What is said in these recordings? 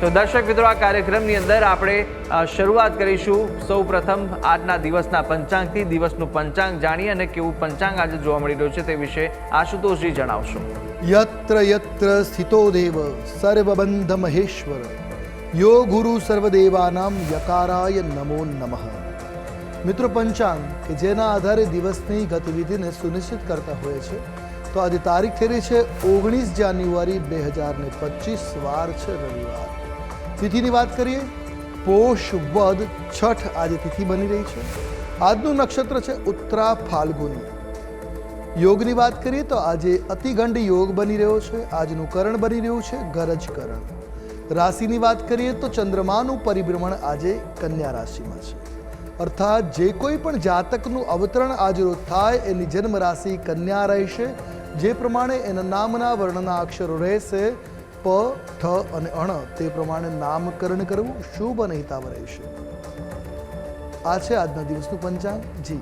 તો દર્શક મિત્રો, આ કાર્યક્રમની અંદર આપણે શરૂઆત કરીશું. સૌ પ્રથમ આજના દિવસના પંચાંગથી દિવસનું પંચાંગ જાણીએ અને કેવું પંચાંગ આજે જોવા મળી રહ્યું છે તે વિશે આશુતોષજી જણાવશો. યત્ર યત્ર સ્થિતો દેવ, સર્વબંધ મહેશ્વર. યો ગુરુ સર્વદેવાનામ યકારાય નમો નમઃ. મિત્રો, પંચાંગ કે જેના આધારે દિવસની ગતિવિધિને સુનિશ્ચિત કરતા હોય છે, તો આજે તારીખ થઈ રહી છે ઓગણીસ જાન્યુઆરી બે હજાર ને પચીસ, વાર છે રવિવાર. તિથિની વાત કરીએ, પોષ, વદ, છઠ આજે તિથિ બની રહી છે. આજનું નક્ષત્ર છે ઉત્તરા ફાલ્ગુની. યોગની વાત કરીએ તો આજે અતિગંડ યોગ બની રહ્યો છે, આજનું કરણ બની રહ્યું છે, ગરજ કરણ. રાશિની વાત કરીએ તો ચંદ્રમાનું પરિભ્રમણ આજે કન્યા રાશિમાં છે. અર્થાત જે કોઈ પણ જાતકનું અવતરણ આજરોજ થાય, એની જન્મ રાશિ કન્યા રહેશે. જે પ્રમાણે એના નામના વર્ણના અક્ષરો રહેશે પ ઠ અને અણ તે પ્રમાણે નામકરણ કરવું શુભ અને હિતાવ રહેશે. આ છે આજના દિવસનું પંચાંગ. જી.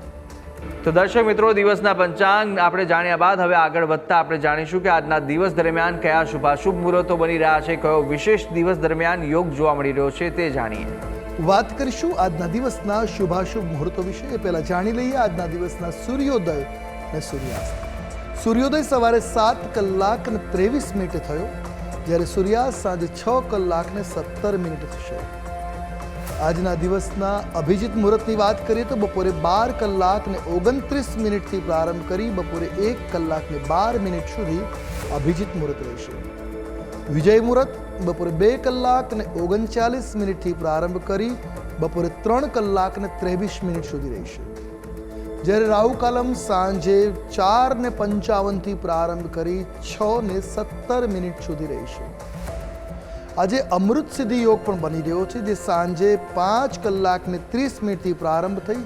તો દર્શક મિત્રો દિવસના પંચાંગ આપણે જાણ્યા બાદ હવે આગળ વધતા આપણે જાણીશું કે આજના દિવસ દરમિયાન કયા શુભાશુભ મુહૂર્તો બની રહ્યા છે કયો વિશેષ દિવસ દરમિયાન યોગ જોવા મળી રહ્યો છે તે જાણીએ. વાત કરીશું આજના દિવસના શુભાશુભ મુહૂર્તો વિશે. એ પહેલા જાણી લઈએ આજના દિવસના સૂર્યોદય અને સૂર્યાસ્ત. સૂર્યોદય સવારે સાત કલાક અને ત્રેવીસ મિનિટે થયો. જ્યારે સૂર્યાસ્ત સાંજે છ કલાકને સત્તર મિનિટ થશે. આજના દિવસના અભિજીત મુહૂર્તની વાત કરીએ તો બપોરે બાર કલાક ને ઓગણત્રીસ મિનિટથી પ્રારંભ કરી બપોરે એક કલાક ને બાર મિનિટ સુધી અભિજીત મુહૂર્ત રહેશે. વિજય મુહૂર્ત બપોરે બે કલાક ને ઓગણચાલીસ મિનિટથી પ્રારંભ કરી બપોરે ત્રણ કલાક ને ત્રેવીસ મિનિટ સુધી રહેશે. જ્યારે રાહુ કાલમ સાંજે ચાર ને પંચાવનથી પ્રારંભ કરી છ ને સત્તર મિનિટ સુધી રહેશે. આજે અમૃત સિદ્ધિ યોગ પણ બની રહ્યો છે, જે સાંજે પાંચ કલાક ને ત્રીસ મિનિટથી પ્રારંભ થઈ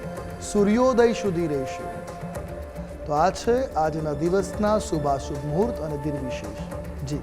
સૂર્યોદય સુધી રહેશે. તો આ છે આજના દિવસના શુભાશુભ મુહૂર્ત અને દિનવિશેષ જી.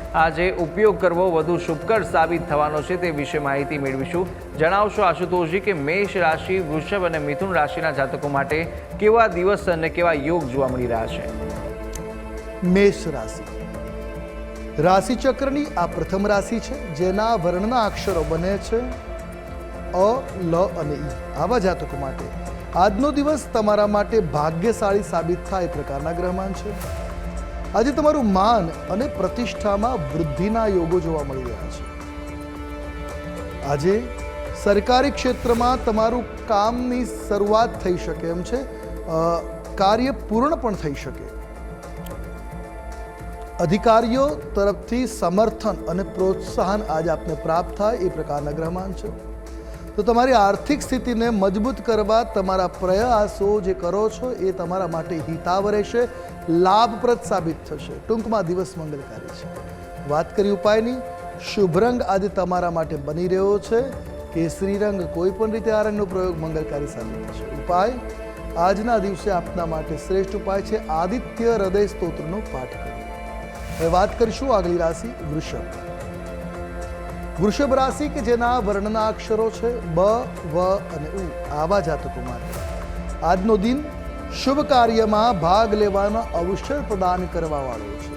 આજે ઉપયોગ કરવો વધુ શુભકર સાબિત થવાનો છે તે વિશે માહિતી મેળવીશું. જણાવશો આશુતોષજી કે મેષ રાશિ, વૃષભ અને મિથુન રાશિના જાતકો માટે કેવા દિવસ અને કેવા યોગ જોવા મળી રહ્યા છે? મેષ રાશિ. રાશિચક્રની આ પ્રથમ રાશિ છે, જેના વર્ણના અક્ષરો બને છે અ, લ અને ઈ. આવા જાતકો માટે. આજનો દિવસ તમારા માટે ભાગ્યશાળી સાબિત થાય એ પ્રકારના ગ્રહમાન છે. આજે તમારું માન અને પ્રતિષ્ઠામાં વૃદ્ધિના યોગો જોવા મળી રહ્યા છે. આજે સરકારી ક્ષેત્રમાં તમારું કામની શરૂઆત થઈ શકે એમ છે. કાર્ય પૂર્ણ પણ થઈ શકે. અધિકારીઓ તરફથી સમર્થન અને પ્રોત્સાહન આજે આપને પ્રાપ્ત થાય એ પ્રકારના ગ્રહમાન છે. તો તમારી આર્થિક સ્થિતિને મજબૂત કરવા તમારા પ્રયાસો જે કરો છો એ તમારા માટે હિતાવ રહેશે, લાભપ્રદ સાબિત થશે. ટૂંકમાં દિવસ મંગલકારી છે. વાત કરી ઉપાયની. શુભ રંગ આજે તમારા માટે બની રહ્યો છે. કેસરી રંગ કોઈ પણ રીતે આ રંગનો પ્રયોગ મંગલકારી સાબિત થશે. ઉપાય? આજના દિવસે આપના માટે શ્રેષ્ઠ ઉપાય છે. આદિત્ય હૃદય સ્તોત્રનો પાઠ કરવો. હવે વાત કરીશું આગલી રાશિ વૃષભ વૃષભ રાશિ કે જેના વર્ણના અક્ષરો છે બ, વ અને ઉ. આવા જાતકો માટે આજનો દિન શુભ કાર્યમાં ભાગ લેવાનો અવસર પ્રદાન કરવાવાળો છે.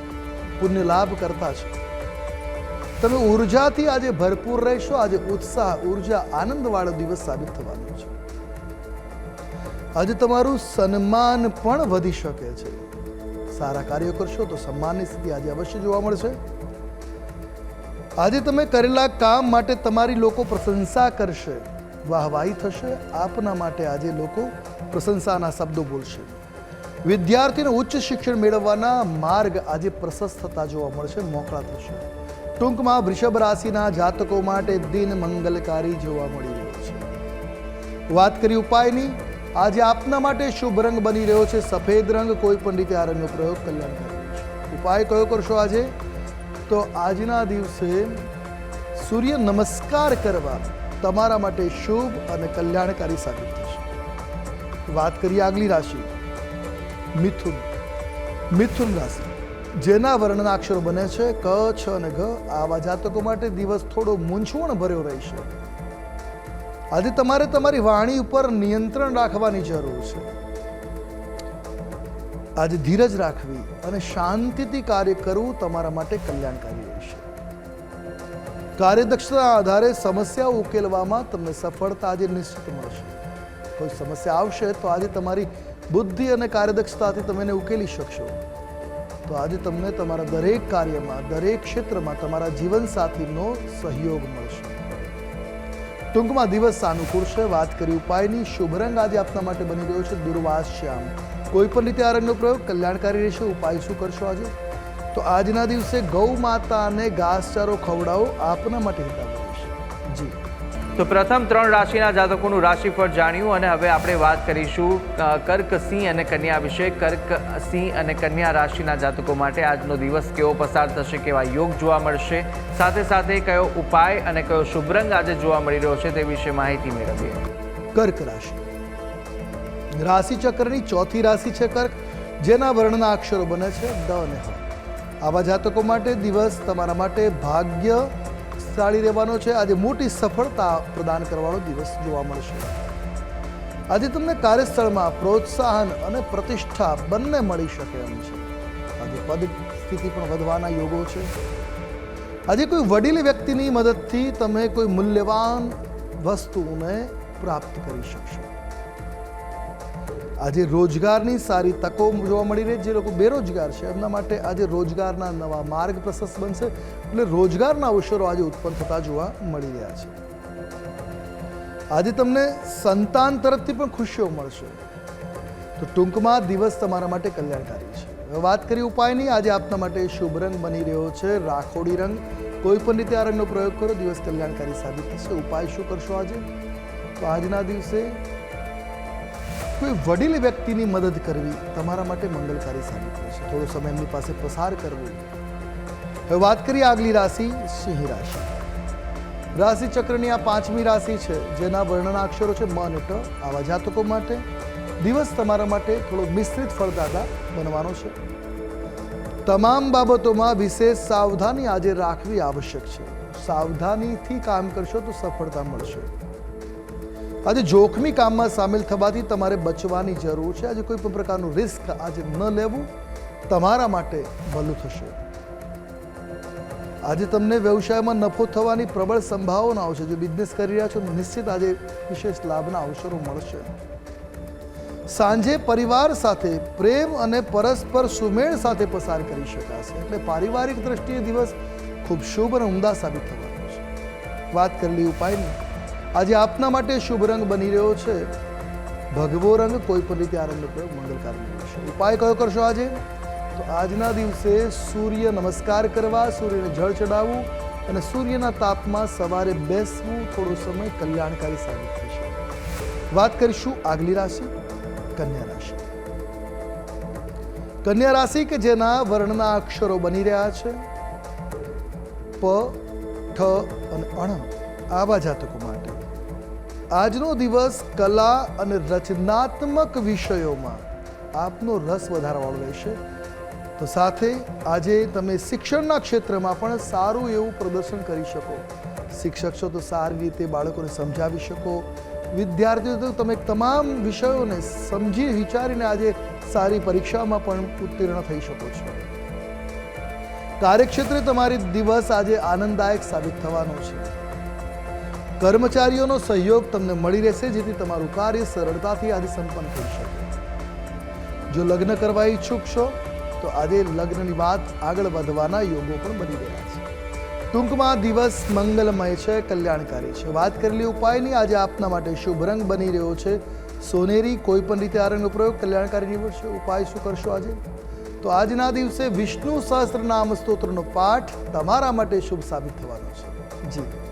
પુણ્ય લાભ કરતા છે. તમે ઉર્જાથી આજે ભરપૂર રહેશો. આજે ઉત્સાહ, ઊર્જા, આનંદવાળો દિવસ સાબિત થવાનો છે. આજે તમારું સન્માન પણ વધી શકે છે. સારા કાર્યો કરશો તો સન્માનની સ્થિતિ આજે અવશ્ય જોવા મળશે. આજે તમે કરેલા કામ માટે તમારી લોકો પ્રશંસા કરશે. વાહવાહી થશે. આપના માટે આજે લોકો પ્રશંસાના શબ્દો બોલશે. વિદ્યાર્થીને ઉચ્ચ શિક્ષણ મેળવવાના માર્ગ આજે પ્રશસ્ત થતા જોવા મળશે, મોકળા થશે. ટૂંકમાં વૃષભ રાશિના જાતકો માટે દિન મંગલકારી જોવા મળી રહ્યો છે. વાત કરી ઉપાયની. આજે આપના માટે શુભ રંગ બની રહ્યો છે. સફેદ રંગ કોઈ પણ રીતે આ રંગનો પ્રયોગ કલ્યાણકારી છે. ઉપાય કયો કરશો આજે? તો આજના દિવસે સૂર્ય નમસ્કાર કરવા તમારા માટે શુભ અને કલ્યાણકારી સાબિત થશે. વાત કરીએ આગલી રાશિ. મિથુન. મિથુન રાશિ. જેના વર્ણના અક્ષરો બને છે ક, છ અને ઘ. આવા જાતકો માટે દિવસ થોડો મૂંઝવણ ભર્યો રહેશે. આજે તમારે તમારી વાણી ઉપર નિયંત્રણ રાખવાની જરૂર છે. આજે ધીરજ રાખવી અને શાંતિથી કાર્ય કરવું તમારા માટે કલ્યાણકારી રહેશે કાર્યદક્ષતા આધારે સમસ્યા ઉકેલવામાં તમને સફળતા આજે નિશ્ચિત મળશે. કોઈ સમસ્યા આવશે તો આજે તમારી બુદ્ધિ અને કાર્યદક્ષતાથી તમે એને ઉકેલી શકશો. તો આજે તમને તમારા દરેક કાર્યમાં, દરેક ક્ષેત્રમાં તમારા જીવનસાથીનો સહયોગ મળશે. ટૂંકમાં દિવસ સાનુકૂળ છે. વાત કરી ઉપાયની. શુભ રંગ આજે આપના માટે બની ગયો છે. દુર્વાસ શ્યામ. કોઈ પણ રીતે આ રંગનો પ્રયોગ કલ્યાણકારી રહેશે ઉપાય શું કરશો આજે? તો આજના દિવસે ગૌ માતાને ઘાસચારો ખવડાવો આપના માટે હિતાવ રહેશે. જી. તો પ્રથમ ત્રણ રાશિના જાતકોનું રાશિફળ જાણ્યું અને હવે આપણે વાત કરીશું કર્ક સિંહ અને કન્યા વિશે. કર્ક સિંહ અને કન્યા રાશિના જાતકો માટે આજનો દિવસ કેવો પસાર થશે કેવા યોગ જોવા મળશે સાથે સાથે કયો ઉપાય અને કયો શુભ રંગ આજે જોવા મળી રહ્યો છે તે વિશે માહિતી મેળવીએ. કર્ક રાશિ. રાશિ ચક્રની ચોથી રાશિ છે કર્ક, જેના વર્ણના અક્ષરો બને છે દ અને હ. આવા જાતકો માટે દિવસ તમારા માટે ભાગ્યશાળી રહેવાનો છે. આજે મોટી સફળતા પ્રદાન કરવાનો દિવસ જોવા મળશે. આજે તમને કાર્યસ્થળમાં પ્રોત્સાહન અને પ્રતિષ્ઠા બંને મળી શકે એમ છે. આજે પદ સ્થિતિ પણ વધવાના યોગો છે. આજે કોઈ વડીલ વ્યક્તિની મદદથી તમે કોઈ મૂલ્યવાન વસ્તુને પ્રાપ્ત કરી શકશો. આજે રોજગારની સારી તકો જોવા મળી રહી. જે લોકો બેરોજગાર છે, એમના માટે આજે રોજગારના નવા માર્ગ પ્રશસ્ત બનશે એટલે રોજગારના અવસરો આજે ઉત્પન્ન થતા જોવા મળી રહ્યા છે. આજે તમને સંતાન તરફથી પણ ખુશીઓ મળશે. તો ટૂંકમાં દિવસ તમારા માટે કલ્યાણકારી છે. હવે વાત કરી ઉપાયની. આજે આપના માટે શુભ રંગ બની રહ્યો છે, રાખોડી રંગ. કોઈ પણ રીતે આ રંગનો પ્રયોગ કરો, દિવસ કલ્યાણકારી સાબિત થશે. ઉપાય શું કરશો આજે? તો આજના દિવસે કોઈ વડીલ વ્યક્તિની મદદ કરવી તમારા માટે મંગલકારી સાબિત થશે. થોડો સમય એમની પાસે પસાર કરવો. હવે વાત કરીએ આગલી રાશિ, સિંહ રાશિ. રાશિ ચક્રની આ પાંચમી રાશિ છે, જેના વર્ણના અક્ષરો છે મ અને ટ. આવા જાતકો માટે દિવસ તમારા માટે થોડો મિશ્રિત ફળદાતા બનવાનો છે. તમામ બાબતોમાં વિશેષ સાવધાની આજે રાખવી આવશ્યક છે. સાવધાનીથી કામ કરશો તો સફળતા મળશે. આજે જોખમી કામમાં સામેલ થવાથી તમારે બચવાની જરૂર છે. આજે કોઈ પણ પ્રકારનું રિસ્ક આજે ન લેવું, તમારા માટે ભલું થશે. આજે તમને વ્યવસાયમાં નફો થવાની પ્રબળ સંભાવનાઓ છે જો બિઝનેસ કરી રહ્યા છો, નિશ્ચિત આજે વિશેષ લાભના અવસરો મળશે. સાંજે પરિવાર સાથે પ્રેમ અને પરસ્પર સુમેળ સાથે પસાર કરી શકાશે. એટલે પારિવારિક દ્રષ્ટિએ દિવસ ખૂબ શુભ અને ઉમદા સાબિત થવાનો છે. વાત કરેલી ઉપાયની આજે આપના માટે શુભ રંગ બની રહ્યો છે. ભગવો રંગ કોઈ પણ રીતે આ રંગનો પ્રયોગ મંગલકારી રહેશે ઉપાય કયો કરશો આજે? તો આજના દિવસે સૂર્ય નમસ્કાર કરવા, સૂર્યને જળ ચડાવવું અને સૂર્યના તાપમાં સવારે બેસવું થોડો સમય કલ્યાણકારી સાબિત થશે. વાત કરીશું આગલી રાશિ, કન્યા રાશિ. કન્યા રાશિ કે જેના વર્ણના અક્ષરો બની રહ્યા છે. પ, ઠ અને અણ આવા જાતકો માટે. આજનો દિવસ કલા અને રચનાત્મક વિષયોમાં આપનો રસ વધારવાનો રહેશે. તો સાથે આજે તમે શિક્ષણના ક્ષેત્રમાં પણ સારું એવું પ્રદર્શન કરી શકો. શિક્ષક છો તો સારી રીતે બાળકોને સમજાવી શકો. વિદ્યાર્થીઓ તો તમે તમામ વિષયોને સમજી વિચારીને આજે સારી પરીક્ષામાં પણ ઉત્તીર્ણ થઈ શકો છો. કાર્યક્ષેત્રે તમારી દિવસ આજે આનંદદાયક સાબિત થવાનો છે. કર્મચારીઓનો સહયોગ તમને મળી રહેશે, જેથી તમારું કાર્ય સરળતાથી આજે સંપન્ન થઈ શકે. જો લગ્ન કરવા ઈચ્છુક છો, તો આજે લગ્નની વાત આગળ વધવાના યોગો પણ બની રહ્યા છે. ટૂંકમાં દિવસ મંગલમય છે, કલ્યાણકારી છે. વાત કરેલી ઉપાયની આજે આપના માટે શુભ રંગ બની રહ્યો છે. સોનેરી કોઈ પણ રીતે આ રંગનો પ્રયોગ કલ્યાણકારી નીવડશે ઉપાય શું કરશો આજે? તો આજના દિવસે વિષ્ણુ સહસ્ત્રનામ સ્તોત્રનો પાઠ તમારા માટે શુભ સાબિત થવાનો છે. જી.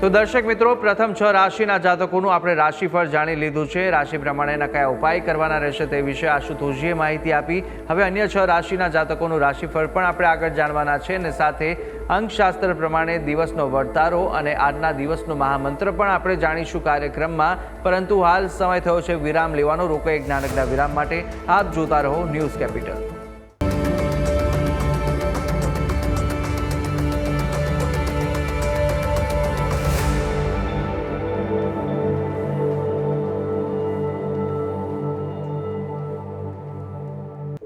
તો દર્શક મિત્રો, પ્રથમ છ રાશિના જાતકોનું આપણે રાશિફળ જાણી લીધું છે. રાશિ પ્રમાણેના કયા ઉપાય કરવાના રહેશે તે વિશે આશુતોષજીએ માહિતી આપી. હવે અન્ય છ રાશિના જાતકોનું રાશિફળ પણ આપણે આગળ જાણવાના છે અને સાથે અંકશાસ્ત્ર પ્રમાણે દિવસનો વર્તારો અને આજના દિવસનો મહામંત્ર પણ આપણે જાણીશું કાર્યક્રમમાં. પરંતુ હાલ સમય થયો છે વિરામ લેવાનો. રોકો એક નાનકડા વિરામ માટે. આપ જોતા રહો ન્યૂઝ કેપિટલ.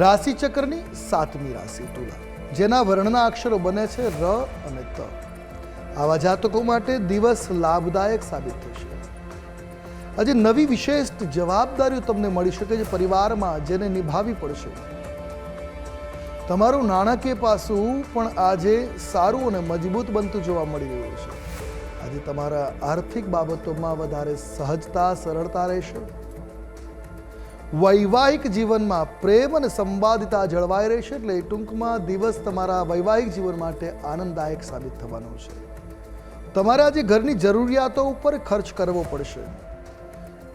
રાશિ ચક્રની સાતમી રાશિ તુલા, જેના વર્ણના અક્ષરો બને છે ર અને ત. આવા જાતકો માટે દિવસ લાભદાયક સાબિત થશે. આજે નવી વિશેષ જવાબદારીઓ તમને મળી શકે છે પરિવારમાં, જેને નિભાવી પડશે. તમારું નાણાકીય પાસું પણ આજે સારું અને મજબૂત બનતું જોવા મળી રહ્યું છે. આજે તમારા આર્થિક બાબતોમાં વધારે સહજતા, સરળતા રહેશે. વૈવાહિક જીવનમાં પ્રેમ અને સંવાદિતા જળવાઈ રહેશે એટલે ટૂંકમાં દિવસ તમારા વૈવાહિક જીવન માટે આનંદદાયક સાબિત થવાનો છે. તમારે આજે ઘરની જરૂરિયાતો ઉપર ખર્ચ કરવો પડશે.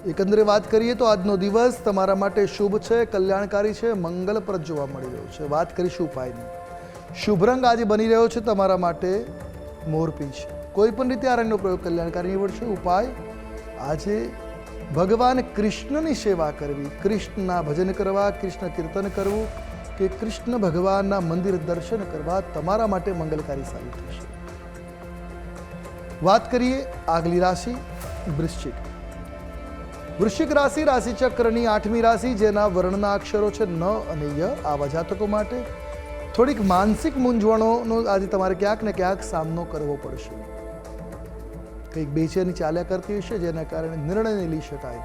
એકંદરે વાત કરીએ તો આજનો દિવસ તમારા માટે શુભ છે, કલ્યાણકારી છે મંગલપ્રદ જોવા મળી રહ્યો છે. વાત કરીશું ઉપાયની. શુભ રંગ આજે બની રહ્યો છે તમારા માટે મોરપીંછ. કોઈ પણ રીતે આ રંગનો પ્રયોગ કલ્યાણકારી નીવડશે. ઉપાય? આજે ભગવાન કૃષ્ણની સેવા કરવી, કૃષ્ણના ભજન કરવા, કૃષ્ણ કીર્તન કરવું કે કૃષ્ણ ભગવાનના મંદિર દર્શન કરવા તમારા માટે મંગલકારી સાબિત થશે. વાત કરીએ આગલી રાશિ, વૃશ્ચિક. વૃશ્ચિક રાશિ રાશિચક્રની આઠમી રાશિ, જેના વર્ણના અક્ષરો છે ન અને ય આવા જાતકો માટે. થોડીક માનસિક મૂંઝવણોનો આજે તમારે ક્યાંક ને ક્યાંક સામનો કરવો પડશે. કંઈક બેચેની ચાલ્યા કરતી હશે જેના કારણે નિર્ણય લઈ શકાય.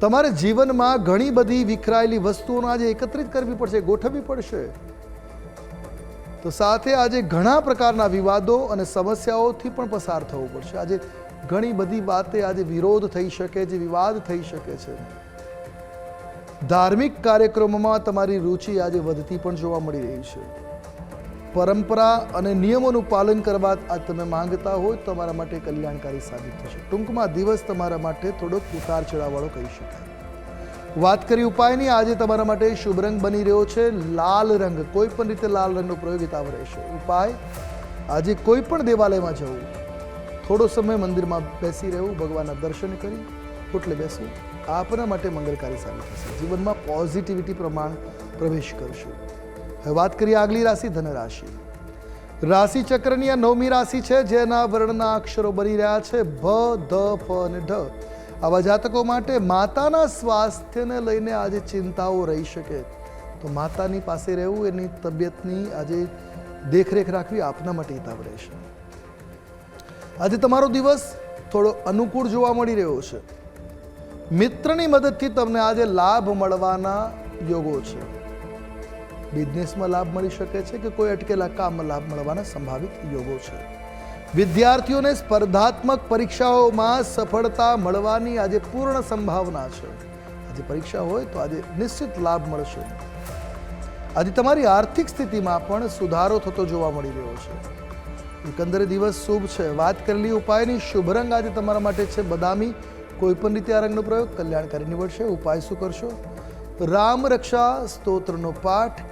તમારે જીવનમાં ઘણી બધી વિખરાયેલી વસ્તુઓને આજે એકત્રિત કરવી પડશે, ગોઠવવી પડશે. તો સાથે આજે ઘણા પ્રકારના વિવાદો અને સમસ્યાઓથી પણ પસાર થવું પડશે. આજે ઘણી બધી વાતે આજે વિરોધ થઈ શકે છે, વિવાદ થઈ શકે છે. ધાર્મિક કાર્યક્રમોમાં તમારી રુચિ આજે વધતી પણ જોવા મળી રહી છે. પરંપરા અને નિયમોનું પાલન કરવા તમે માંગતા તો તમારા માટે કલ્યાણકારી સાબિત થશે. ટૂંકમાં દિવસ તમારા માટે થોડોક ઉતાર ચડાવવાળો કહી શકાય. વાત કરી ઉપાયની, આજે તમારા માટે શુભ રંગ બની રહ્યો છે, લાલ રંગ. કોઈ પણ રીતે લાલ રંગનો પ્રયોગ હિતાવ રહેશે. ઉપાય, આજે કોઈ પણ દેવાલયમાં જવું. થોડો સમય મંદિરમાં બેસી રહેવું, ભગવાનના દર્શન કરી એટલે બેસવું, આપના માટે મંગલકારી સાબિત થશે. જીવનમાં પોઝિટિવિટી પ્રમાણ પ્રવેશ કરશે. હવે વાત કરીએ આગલી રાશિ ધન રાશિ રાશિ ચક્રની આ નવમી રાશિ છે, જેના વર્ણના અક્ષરો બની રહ્યા છે, ભ, ધ, ફ અને ઢ. આવા જાતકો માટે માતાના સ્વાસ્થ્યને લઈને આજે ચિંતાઓ રહી શકે. તો માતાની પાસે રહેવું, એની તબિયતની આજે દેખરેખ રાખવી આપના માટે હિતાવ રહેશે. આજે તમારો દિવસ થોડો અનુકૂળ જોવા મળી રહ્યો છે. મિત્રની મદદથી તમને આજે લાભ મળવાના યોગો છે. બિઝનેસમાં લાભ મળી શકે છે કે કોઈ અટકેલા કામમાં લાભ મળવાના સંભવિત યોગો છે. વિદ્યાર્થીઓને સ્પર્ધાત્મક પરીક્ષાઓમાં સફળતા મળવાની આજે પૂર્ણ સંભાવના છે. આજે પરીક્ષા હોય તો આજે નિશ્ચિત લાભ મળશે. આજે તમારી આર્થિક સ્થિતિમાં પણ સુધારો થતો જોવા મળી રહ્યો છે. એકંદરે દિવસ શુભ છે. વાત કરેલી ઉપાયની શુભ રંગ આજે તમારા માટે છે. બદામી કોઈ પણ રીતે આ રંગનો પ્રયોગ કલ્યાણકારી નીવડશે. ઉપાય શું કરશો? રામ રક્ષા સ્તોત્રનો પાઠ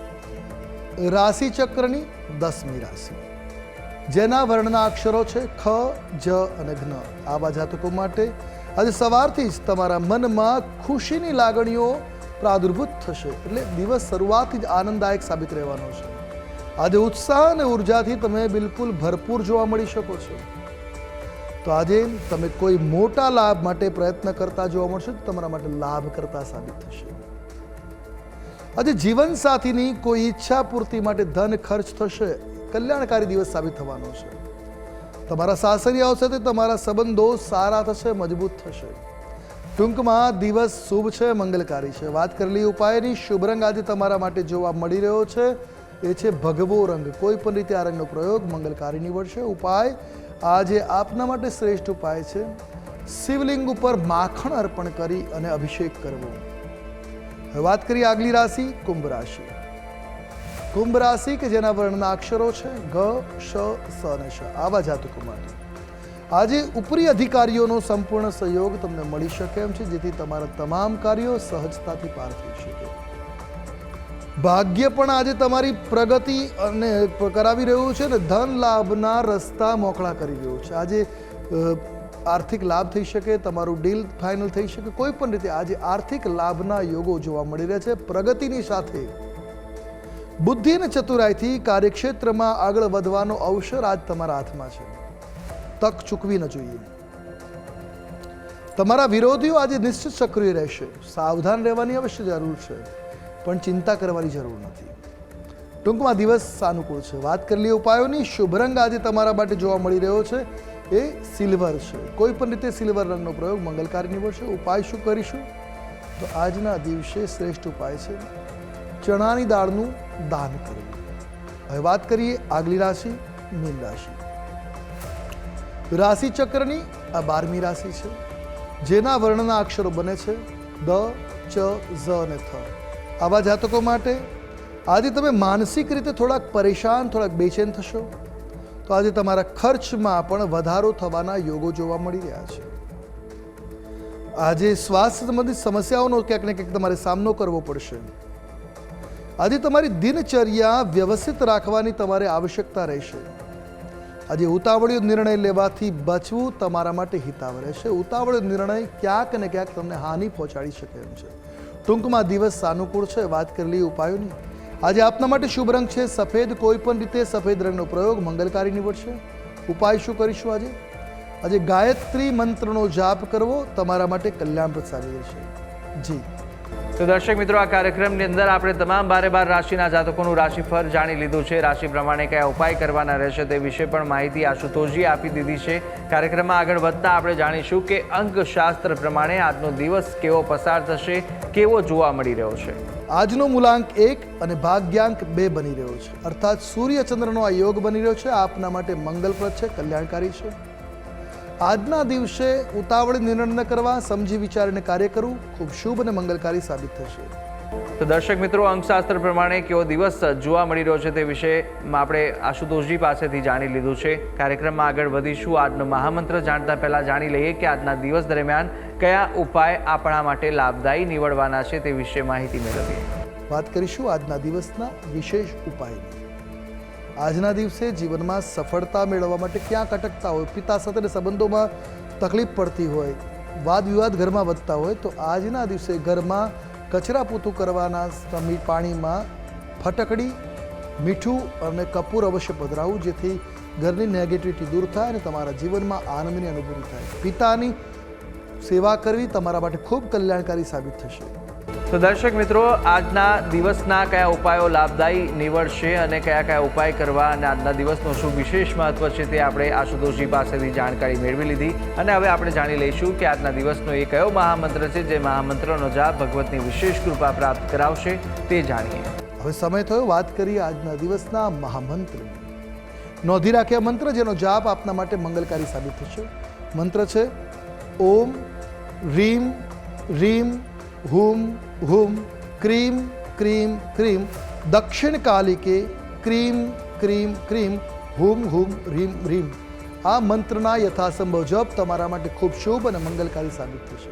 રાશિ ચક્રની દસમી રાશિ. જેના વર્ણના અક્ષરો છે ખ, જ અને ઘ્ન. આવા જાતકો માટે આજે સવારથી જ તમારા મનમાં ખુશીની લાગણીઓ પ્રાદુર્ભૂત થશે. એટલે દિવસ શરૂઆતથી જ આનંદદાયક સાબિત રહેવાનો છે. આજે ઉત્સાહ અને ઉર્જાથી તમે બિલકુલ ભરપૂર જોવા મળી શકો છો. તો આજે તમે કોઈ મોટા લાભ માટે પ્રયત્ન કરતા જોવા મળશે, તો તમારા માટે લાભ કરતા સાબિત થશે. આજે જીવનસાથીની કોઈ ઈચ્છા પૂર્તિ માટે ધન ખર્ચ થશે, કલ્યાણકારી દિવસ સાબિત થવાનો છે. તમારા સાસરી આવશે તો તમારા સંબંધો સારા થશે, મજબૂત થશે. ટૂંકમાં દિવસ શુભ છે, મંગલકારી છે. વાત કરેલી ઉપાયની શુભ રંગ આજે તમારા માટે જોવા મળી રહ્યો છે. એ છે ભગવો રંગ. કોઈ પણ રીતે આ રંગનો પ્રયોગ મંગલકારી નીવડશે. ઉપાય, આજે આપના માટે શ્રેષ્ઠ ઉપાય છે. શિવલિંગ ઉપર માખણ અર્પણ કરી અને અભિષેક કરવો. હવે વાત કરીએ આગલી રાશિ, કુંભ રાશિ. કુંભ રાશિ કે જેના વર્ણના અક્ષરો છે ગ, શ, સ અને શ. આવા જાતકો માટે આજે ઉપરી અધિકારીઓનો સંપૂર્ણ સહયોગ તમને મળી શકે એમ છે, જેથી તમારા તમામ કાર્યો સહજતાથી પાર થઈ શકે. ભાગ્ય પણ આજે તમારી પ્રગતિ અને કરાવી રહ્યું છે ને ધન લાભના રસ્તા મોકળા કરી રહ્યું છે. આજે આર્થિક લાભ થઈ શકે, તમારું ડીલ ફાઇનલ થઈ શકે, કોઈ પણ રીતે આજે આર્થિક લાભના યોગો જોવા મળી રહ્યા છે પ્રગતિની સાથે. બુદ્ધિ અને ચતુરાઈથી કાર્યક્ષેત્રમાં આગળ વધવાનો અવસર આજ તમારા હાથમાં છે. તક ચૂકવી ન જોઈએ. તમારા વિરોધીઓ આજે નિશ્ચિત સક્રિય રહેશે. સાવધાન રહેવાની અવશ્ય જરૂર છે, પણ ચિંતા કરવાની જરૂર નથી. ટૂંકમાં દિવસ સાનુકૂળ છે. વાત કરેલી ઉપાયોની. શુભ રંગ આજે તમારા માટે જોવા મળી રહ્યો છે. એ સિલ્વર છે. કોઈ પણ રીતે સિલ્વર રંગનો પ્રયોગ મંગલકારી નીવડશે ઉપાય શું કરીશું? તો આજના દિવસે શ્રેષ્ઠ ઉપાય છે ચણાની દાળનું દાન કરવું. હવે વાત કરીએ આગલી રાશિ, મીન રાશિ. રાશિ ચક્રની આ બારમી રાશિ છે. જેના વર્ણના અક્ષરો બને છે દ, ચ, ઝ અને થ. આવા જાતકો માટે આજે તમે માનસિક રીતે થોડાક પરેશાન, થોડાક બેચેન થશો. તો આજે તમારા ખર્ચમાં પણ વધારો થવાના યોગો જોવા મળી રહ્યા છે. આજે સ્વાસ્થ્ય સંબંધિત સમસ્યાઓનો ક્યાંક ને ક્યાંક તમારે સામનો કરવો પડશે. આજે તમારી દિનચર્યા વ્યવસ્થિત રાખવાની તમારે આવશ્યકતા રહેશે. આજે ઉતાવળિયો નિર્ણય લેવાથી બચવું તમારા માટે હિતાવ રહેશે. ઉતાવળિયો નિર્ણય ક્યાંક ને ક્યાંક તમને હાનિ પહોંચાડી શકે એમ છે. ટૂંકમાં દિવસ સાનુકૂળ છે. વાત કરેલી ઉપાયોની. આજે આપના માટે શુભ રંગ છે. સફેદ કોઈ પણ રીતે સફેદ રંગનો પ્રયોગ મંગલકારી નીવડશે. ઉપાય શું કરીશું આજે? આજે ગાયત્રી મંત્રનો જાપ કરવો તમારા માટે કલ્યાણપ્રદ સાબિત રહેશે. જી. તો દર્શક મિત્રો, આ કાર્યક્રમની અંદર આપણે તમામ બારે બાર રાશિના જાતકોનું રાશિફળ જાણી લીધું છે. રાશિ પ્રમાણે કયા ઉપાય કરવાના રહેશે તે વિશે પણ માહિતી આશુતોષજી આપી દીધી છે. કાર્યક્રમમાં આગળ વધતા આપણે જાણીશું કે અંકશાસ્ત્ર પ્રમાણે આજનો દિવસ કેવો પસાર થશે, કેવો જોવા મળી રહ્યો છે. આજનો મૂલાંક એક અને ભાગ્યાંક બે બની રહ્યો છે. અર્થાત સૂર્ય ચંદ્રનો આ યોગ બની રહ્યો છે. આપના માટે મંગલપ્રદ છે, કલ્યાણકારી છે. આજના દિવસે ઉતાવળ નિર્ણય કરવા, સમજી વિચારીને કાર્ય કરવું ખૂબ શુભ અને મંગલકારી સાબિત થશે. તો દર્શક મિત્રો, અંકશાસ્ત્ર પ્રમાણે કેવો દિવસ જોવા મળી રહ્યો છે તે વિશે આપણે આશુતોષજી પાસેથી જાણી લીધું છે. કાર્યક્રમમાં આગળ વધીશું. આજનો મહામંત્ર જાણતા પહેલાં જાણી લઈએ કે આજના દિવસ દરમિયાન કયા ઉપાય આપણા માટે લાભદાયી નીવડવાના છે તે વિશે માહિતી મેળવીએ. વાત કરીશું આજના દિવસના વિશેષ ઉપાયની. આજના દિવસે જીવનમાં સફળતા મેળવવા માટે ક્યાં અટકતા હોય, પિતા સાથે સંબંધોમાં તકલીફ પડતી હોય વાદ વિવાદ ઘરમાં વધતા હોય, તો આજના દિવસે ઘરમાં કચરા પૂતું કરવાના પાણીમાં ફટકડી, મીઠું અને કપૂર અવશ્ય પધરાવવું જેથી ઘરની નેગેટિવિટી દૂર થાય અને તમારા જીવનમાં આનંદની અનુભૂતિ થાય. પિતાની સેવા કરવી તમારા માટે ખૂબ કલ્યાણકારી સાબિત થશે. તો દર્શક મિત્રો, આજના દિવસના કયા ઉપાયો લાભદાયી નીવડશે અને કયા કયા ઉપાય કરવા અને આજના દિવસનો શું વિશેષ મહત્વ છે તે આપણે આશુતોષજી પાસેથી જાણકારી મેળવી લીધી. અને હવે આપણે જાણી લઈશું કે આજના દિવસનો એ કયો મહામંત્ર છે જે મહામંત્રનો જાપ ભગવતની વિશેષ કૃપા પ્રાપ્ત કરાવશે તે જાણીએ. હવે સમય થયો, વાત કરીએ આજના દિવસના મહામંત્ર. નોંધી રાખ્યા મંત્ર, જેનો જાપ આપના માટે મંગલકારી સાબિત થશે. મંત્ર છે, ઓમ, રીમ રીમ, હુમ હુમ ક્રીમ ક્રીમ ક્રીમ દક્ષિણ કાલિકે ક્રીમ ક્રીમ ક્રીમ હુમ હુમ રીમ રીમ આ મંત્રના યથાસંભવ જપ તમારા માટે ખૂબ શુભ અને મંગલકારી સાબિત થશે।